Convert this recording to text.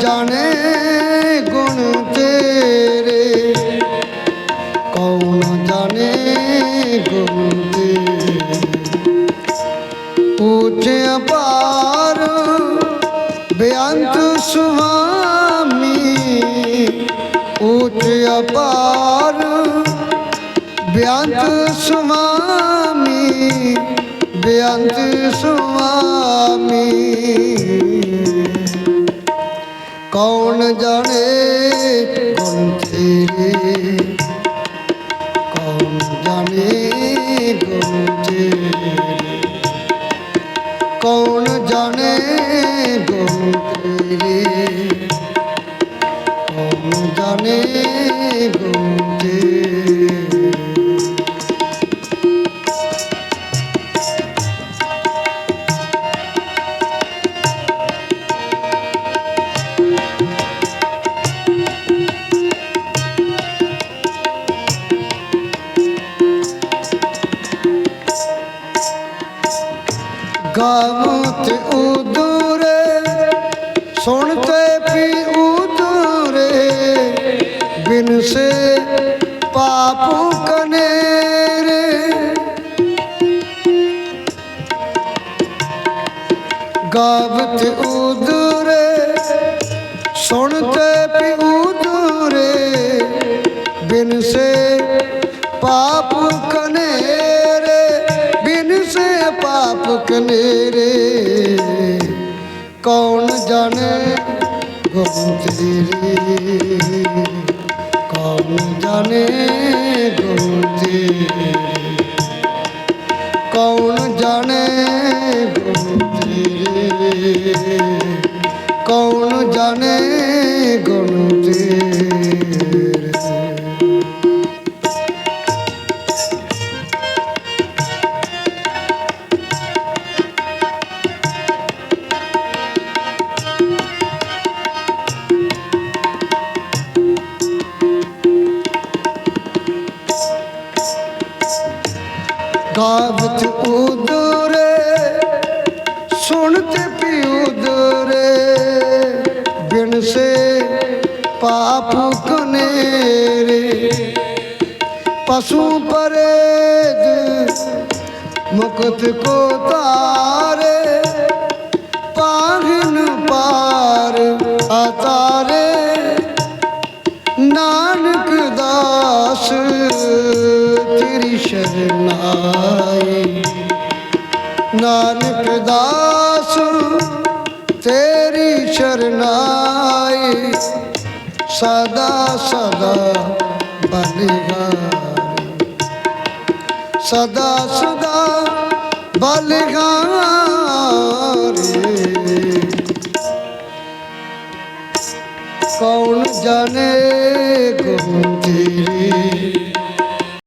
ਜਾਣੇ ਗੁਣ ਤੇਰੇ ਕੌਣ ਜਾਣੇ ਗੁਣ ਤੇਰੇ ਉੱਚੇ ਅਪਾਰ ਬੇਅੰਤ ਸੁਆਮੀ ਉੱਚੇ ਅਪਾਰ ਬੇਅੰਤ ਸੁਆਮੀ ਬੇਅੰਤ ਸੁਆਮੀ ਕੌਣ ਜਾਣੇ ਗੁਣ ਤੇਰੇ ਕੌਣ ਜਾਣੇ ਗੁਣ ਤੇਰੇ ਕੌਣ ਜਾਣੇ ਗੁਣ ਤੇਰੇ ਕੌਣ ਜਾਣੇ ਗੁਣ ਤੇਰੇ ਗਾਵਤ ਉਦੂਰੇ ਸੁਣਤੇ ਪੀ ਉਦੂਰੇ, ਬਿਨ ਸੇ ਪਾਪ ਕਨੇਰੇ। ਗਾਵਤ ਉਦੂਰੇ ਸੁਣਤੇ ਪੀ ਉਦੂਰੇ ਪਾਪ ਕਨੇਰੇ। ਕੌਣ ਜਾਣੇ ਗੁਣ ਤੇਰੇ? ਕੌਣ ਜਾਣੇ ਗੁਣ ਤੇਰੇ? ਕੌਣ ਜਾਣੇ ਗੁਣ ਤੇਰੇ? ਕੌਣ ਜਾਣੇ ਗਾਵਤ ਉਦਰੇ ਸੁਣਤੇ ਪੀ ਉਦਰੇ। ਬਿਨ ਸੇ ਪਾਪ ਕਨੇਰੇ, ਪਸ਼ੂ ਪਰੇਜ, ਮੁਕਤ ਕੋ ਤਾਰੇ। ਪਾਗਨ ਪਾਰ ਆਤਾਰੇ ਨਾਨਕ ਦਾਸ, ਤੇਰੀ ਸ਼ਰਨਾਈ ਨਾਨਕ ਦਾਸ ਤੇਰੀ ਸ਼ਰਨਾਈ ਸਦਾ ਸਦਾ ਬਲਿਹਾਰੀ। ਸਦਾ ਸਦਾ ਬਲਿਹਾਰੀ। ਕੌਣ ਜਾਣੇ ਗੁਣ ਤੇਰੇ?